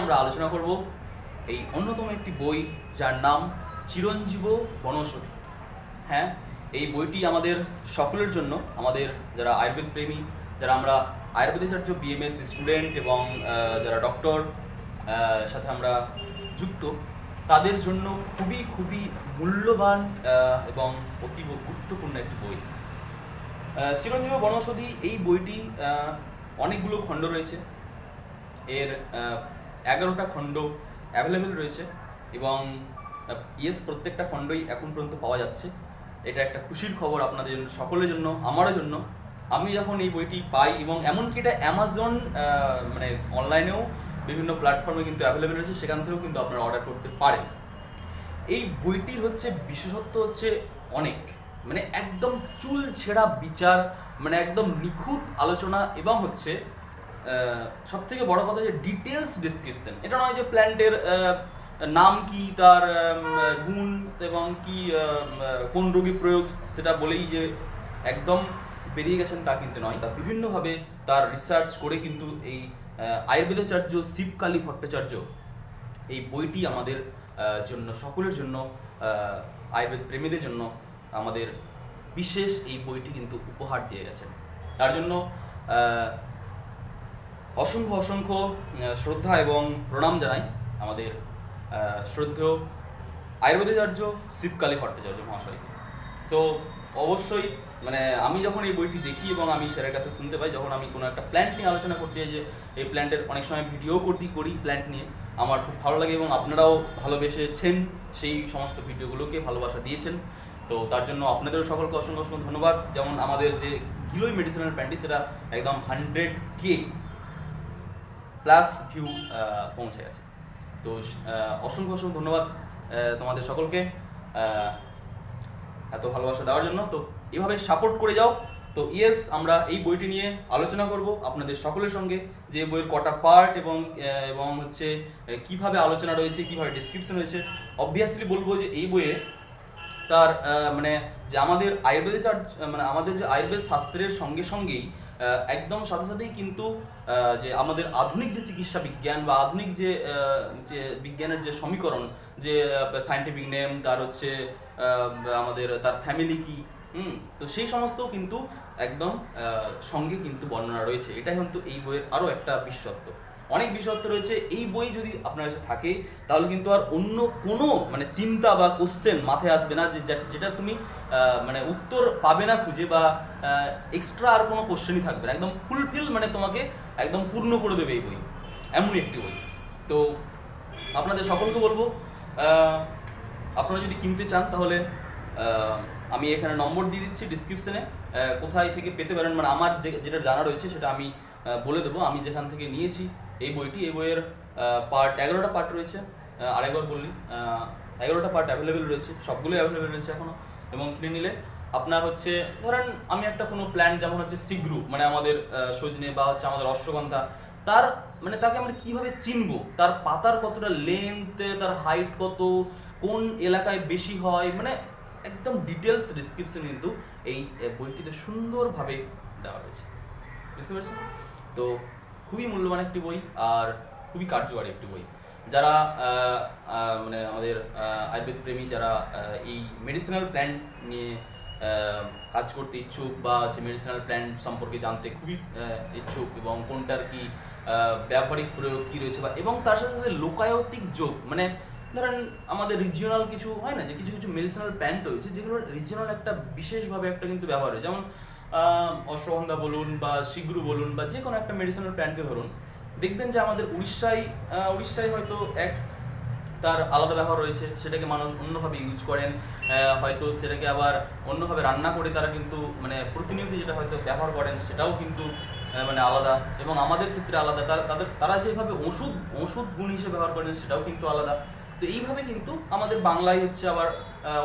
আমরা আলোচনা করব এই অন্যতম একটি বই যার নাম চিরঞ্জীব বনৌষধি। হ্যাঁ এই বইটি আমাদের সকলের জন্য, আমাদের যারা আয়ুর্বেদ প্রেমী, যারা আমরা আয়ুর্বেদাচার্য বিএমএস স্টুডেন্ট এবং যারা ডক্টর সাথে আমরা যুক্ত, তাদের জন্য খুবই খুবই মূল্যবান এবং অতীব গুরুত্বপূর্ণ একটি বই। চিরঞ্জীব বনৌষধি এই বইটি অনেকগুলো খণ্ড রয়েছে। এর এগারোটা খণ্ড অ্যাভেলেবেল রয়েছে এবং ইয়েস প্রত্যেকটা খণ্ডই এখন পর্যন্ত পাওয়া যাচ্ছে। এটা একটা খুশির খবর আপনাদের সকলের জন্য, আমারও জন্য। আমি যখন এই বইটি পাই এবং এমনকি এটা অ্যামাজন মানে অনলাইনেও বিভিন্ন প্ল্যাটফর্মে কিন্তু অ্যাভেলেবেল রয়েছে, সেখান থেকেও কিন্তু আপনারা অর্ডার করতে পারেন। এই বইটির হচ্ছে বিশেষত্ব হচ্ছে অনেক মানে একদম চুল ছেঁড়া বিচার মানে একদম নিখুঁত আলোচনা এবং হচ্ছে সব থেকে বড় কথা যে ডিটেলস ডিসক্রিপশন এটা নয় যে প্ল্যান্টের নাম কি, তার গুণ এবং কি কোন রোগে প্রয়োগ, সেটা বলেই যে একদম বেরিয়ে গেছেন তা কিন্তু নয়। তা বিভিন্নভাবে তার রিসার্চ করে কিন্তু এই আয়ুর্বেদাচার্য শিবকালী ভট্টাচার্য এই বইটি আমাদের জন্য, সকলের জন্য আয়ুর্বেদ প্রেমীদের জন্য আমাদের বিশেষ এই বইটি কিন্তু উপহার দিয়ে গেছেন। তার জন্য অসংখ্য অসংখ্য শ্রদ্ধা এবং প্রণাম জানাই আমাদের শ্রদ্ধেয় আয়ুর্বেদাচার্য শিবকালী ভট্টাচার্য মহাশয়কে তো অবশ্যই মানে আমি যখন এই বইটি দেখি এবং আমি স্যারের কাছে শুনতে পাই, যখন আমি কোনো একটা প্ল্যান্ট নিয়ে আলোচনা করতে যাই যে, এই প্ল্যান্টের অনেক সময় ভিডিও করতে, করি প্ল্যান্ট নিয়ে, আমার খুব ভালো লাগে এবং আপনারাও ভালোবেসেছেন সেই সমস্ত ভিডিওগুলোকে ভালোবাসা দিয়েছেন। তো তার জন্য আপনাদেরও সকলকে অসংখ্য অসংখ্য ধন্যবাদ। যেমন আমাদের যে গিলোই মেডিসিনাল প্ল্যান্টটি সেটা একদম হান্ড্রেড কে প্লাস ভিউ পৌঁছে গেছে। তো অসংখ্য অসংখ্য ধন্যবাদ তোমাদের সকলকে এত ভালোবাসা দেওয়ার জন্য। তো, এভাবে সাপোর্ট করে যাও। তো ইয়েস আমরা এই বইটি নিয়ে আলোচনা করব আপনাদের সকলের সঙ্গে, যে বইয়ের কটা পার্ট এবং এবং হচ্ছে কীভাবে আলোচনা রয়েছে, কীভাবে ডিসক্রিপশন রয়েছে। অবভিয়াসলি বলব যে এই বইয়ে তার মানে যে আমাদের আয়ুর্বেদ মানে আমাদের যে আয়ুর্বেদ শাস্ত্রের সঙ্গে সঙ্গেই একদম সাথে সাথেই কিন্তু যে আমাদের আধুনিক যে চিকিৎসা বিজ্ঞান বা আধুনিক যে যে বিজ্ঞানের যে সমীকরণ, যে সায়েন্টিফিক নেম তার হচ্ছে আমাদের তার ফ্যামিলি কি, হুম, তো সেই সমস্ত কিন্তু একদম সঙ্গে কিন্তু বর্ণনা রয়েছে। এটাই কিন্তু এই বইয়ের আরও একটা বিশেষত্ব। অনেক বিশেষত্ব রয়েছে। এই বই যদি আপনার কাছে থাকে, তাহলে কিন্তু আর অন্য কোনো মানে চিন্তা বা কোশ্চেন মাথায় আসবে না যে যেটা তুমি মানে উত্তর পাবে না খুঁজে বা এক্সট্রা আর কোনো কোশ্চেনই থাকবে না। একদম ফুলফিল মানে তোমাকে একদম পূর্ণ করে দেবে এই বই। এমনই একটি বই। তো আপনাদের সকলকে বলব আপনারা যদি কিনতে চান, তাহলে আমি এখানে নম্বর দিয়ে দিচ্ছি ডিসক্রিপশনে কোথায় থেকে পেতে পারেন মানে আমার যে, যেটা জানা রয়েছে, সেটা আমি বলে দেবো। আমি যেখান থেকে নিয়েছি এই বইটি, এই বইয়ের পার্ট এগারোটা পার্ট রয়েছে। আরেকবার বললি এগারোটা পার্ট অ্যাভেলেবেল রয়েছে, সবগুলোই অ্যাভেলেবেল রয়েছে এখনও এবং কিনে নিলে আপনার হচ্ছে, ধরেন আমি একটা কোনো প্ল্যান যেমন হচ্ছে সিগ্রু মানে আমাদের সজনে বা হচ্ছে আমাদের অশ্বগন্ধা, তার মানে তাকে আমরা কীভাবে চিনবো? তার পাতার কতটা লেন্থ তার হাইট কত, কোন এলাকায় বেশি হয়? মানে একদম ডিটেলস ডিসক্রিপশন কিন্তু এই বইটিতে সুন্দরভাবে দেওয়া রয়েছে। বুঝতে পারছেন? তো খুবই মূল্যবান একটি বই আর খুবই কার্যকরী একটি বই। যারা মানে আমাদের আয়ুর্বেদ প্রেমী যারা এই মেডিসিনাল প্ল্যান্ট নিয়ে কাজ করতে ইচ্ছুক বা হচ্ছে মেডিসিনাল প্ল্যান্ট সম্পর্কে জানতে খুবই ইচ্ছুক এবং কোনটার কি ব্যবহারিক প্রয়োগ কী রয়েছে বা, এবং তার সাথে সাথে লোকায়তিক যোগ মানে ধরেন আমাদের রিজিওনাল কিছু হয় না যে কিছু কিছু মেডিসিনাল প্ল্যান্ট রয়েছে যেগুলো রিজিওনাল একটা বিশেষভাবে একটা কিন্তু ব্যবহার হয়। যেমন অশ্বগন্ধা বলুন বা শিগ্রু বলুন বা যে কোনো একটা মেডিসিনাল প্ল্যান্টকে ধরুন, দেখবেন যে আমাদের উড়িষ্যায় উড়িষ্যায় হয়তো এক তার আলাদা ব্যবহার রয়েছে, সেটাকে মানুষ অন্যভাবে ইউজ করেন হয়তো সেটাকে আবার অন্যভাবে রান্না করে তারা কিন্তু মানে প্রতিনিয়ত যেটা হয়তো ব্যবহার করেন সেটাও কিন্তু মানে আলাদা এবং আমাদের ক্ষেত্রে আলাদা, তারা, তাদের, তারা যেভাবে ওষুধ ওষুধ গুণ হিসেবে ব্যবহার করেন সেটাও কিন্তু আলাদা। তো এইভাবে কিন্তু আমাদের বাংলায় হচ্ছে আবার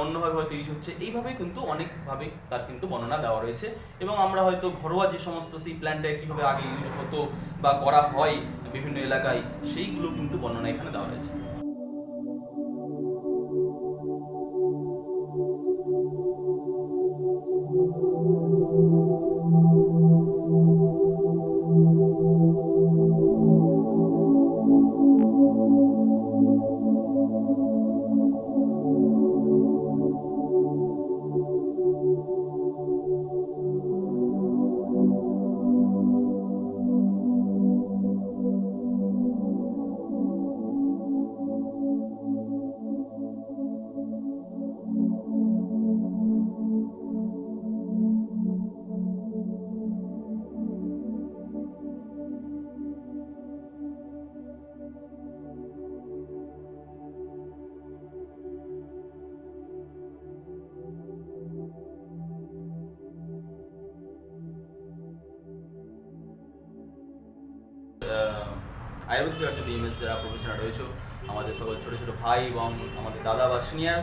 অন্যভাবে হয়তো ইউজ হচ্ছে। এইভাবে কিন্তু অনেকভাবে তার কিন্তু বর্ণনা দেওয়া রয়েছে। এবং আমরা হয়তো ঘরোয়া যে সমস্ত সেই প্ল্যান্টে কীভাবে আগে ইউজ হতো বা করা হয় বিভিন্ন এলাকায়, সেইগুলো কিন্তু বর্ণনা এখানে দেওয়া রয়েছে। আয়ুর্বেদ বিএমএস যারা প্রফেশনাল রয়েছে, আমাদের সকল ছোটো ছোটো ভাই এবং আমাদের দাদা বা সিনিয়র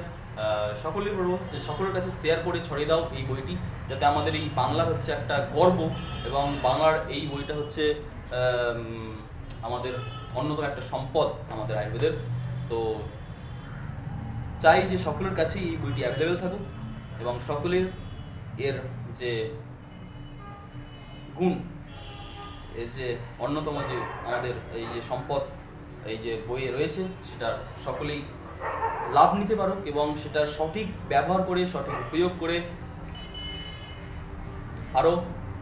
সকলেই বলব যে সকলের কাছে শেয়ার করে ছড়িয়ে দাও এই বইটি, যাতে আমাদের এই বাংলার হচ্ছে একটা গর্ব এবং বাংলার এই বইটা হচ্ছে আমাদের অন্যতম একটা সম্পদ আমাদের আয়ুর্বেদের। তো চাই যে সকলের কাছেই এই বইটি অ্যাভেলেবেল থাকুক এবং সকলের এর যে গুণ এই যে অন্যতম যে আমাদের এই যে সম্পদ, এই যে বইয়ে রয়েছে সেটা সকলেই লাভ নিতে পারুক এবং সেটা সঠিক ব্যবহার করে, সঠিক উপয়োগ করে আরও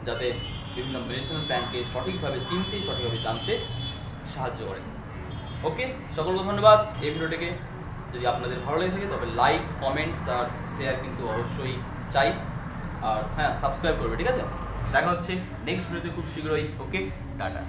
যাতে বিভিন্ন মেডিসিনাল প্ল্যানকে সঠিকভাবে চিনতে, সঠিকভাবে জানতে সাহায্য করে। ওকে সকলকে ধন্যবাদ। এই ভিডিওটিকে যদি আপনাদের ভালো লেগে থাকে, তবে লাইক কমেন্টস আর শেয়ার কিন্তু অবশ্যই চাই। আর হ্যাঁ সাবস্ক্রাইব করবে, ঠিক আছে? দেখা হচ্ছে নেক্সট ভিডিওতে খুব শীঘ্রই ওকে টাটা